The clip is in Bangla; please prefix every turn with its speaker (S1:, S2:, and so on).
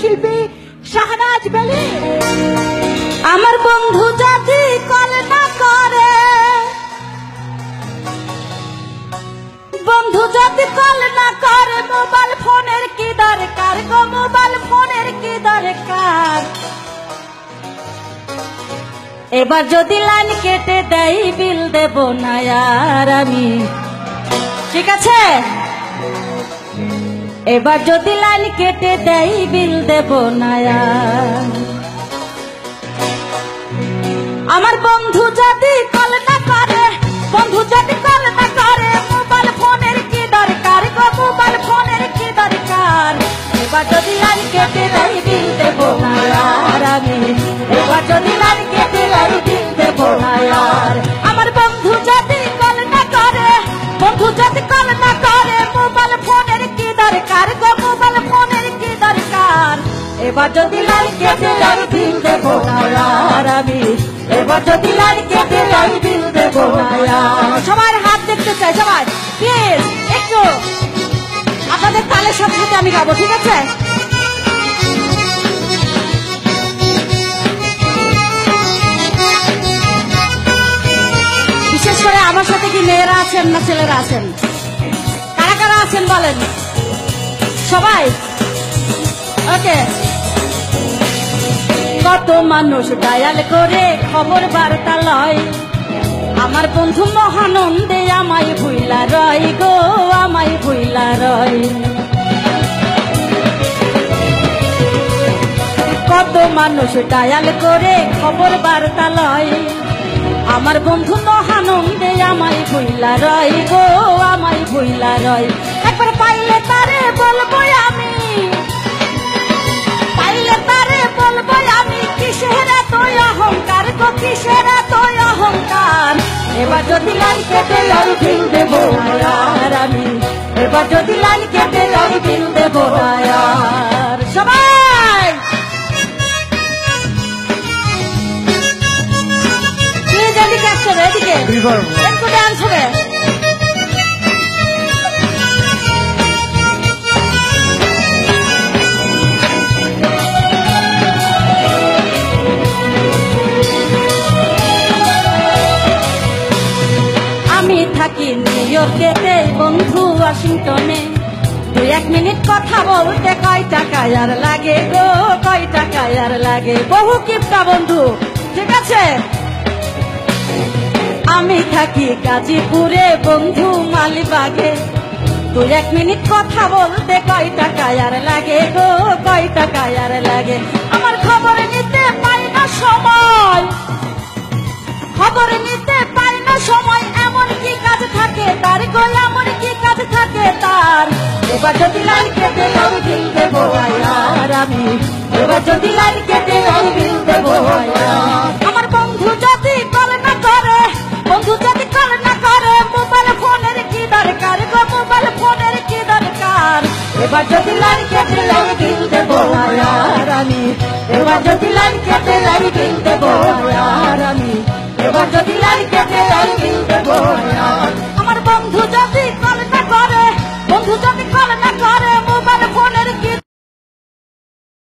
S1: শিল্পী শাহনাজ বেলি।
S2: আমার বন্ধু যদি কল না করে। বন্ধু যদি কল না করে, মোবাইল ফোনের কি দরকার গো? মোবাইল ফোনের কি দরকার? এবার যদি লাইন কেটে দেয় বিল দেব না আর আমি। ঠিক আছে? এবার যদি লাইন কেটে দেয় বিল দেব নায়া। আমার বন্ধু যদি সবার হাত দেখতে চাই সবাই প্লিজ একটু। আপনাদের তালের সাথে সাথে আমি গাবো, ঠিক আছে? বিশেষ করে আমার সাথে কি মেয়েরা আছেন না ছেলেরা আছেন? কারা কারা আছেন বলেন? সবাই? ওকে কত মানুষ ডায়াল করে খবর বার্তা লয় আমার বন্ধু মহানন্দে আমায় ভুইলা রয় গো, আমায় ভুইলা রয়। কত মানুষ ডায়াল করে খবর বার্তা লয় আমার বন্ধু মহানন্দে আমায় ভুইলা রয় গো, আমায় ভুইলা রয়। অহংকার কিসের তোই অহংকার? এবার যদি লাল কেটে আমি ভিল দেবো আর আমি এবার যদি লাল কেটে আমি ভিল দেবো আর সবাই! এদিকে? এদিকে ডান্স হবে। বন্ধু ওয়াশিংটনে, দুই এক মিনিট কথা বলতে কয় টাকা আর লাগে গো, কয় টাকা আর লাগে। বহু কিপটা বন্ধু, ঠিক আছে? আমি থাকি গাজীপুরে বন্ধু মালিবাগে, দুই এক মিনিট কথা বলতে কয় টাকা আর লাগে গো, কয় টাকা আর লাগে। আমার খবর নিতে পাই না সময়, খবর নিতে পাই না সময় তার গোলা আমার কি কাজ থাকে তার? এবার যদি লাল কেটে ওই দিন দেব আয়ার আমি, এবার যদি লাল কেটে আমি দিল দেব আমার বন্ধু যদি কল না করে, বন্ধু যদি কল না করে, মোবাইল ফোনের কি দরকার গো? মোবাইল ফোনের কি দরকার? এবার যদি লাল কেটে ওই দিন দেব আয়ার আমি, এবার যদি লাল কেটে ওই দিন দেব আয়ার আমি, এবার যদি লাল কেটে ওই দিন দেব আয়ার।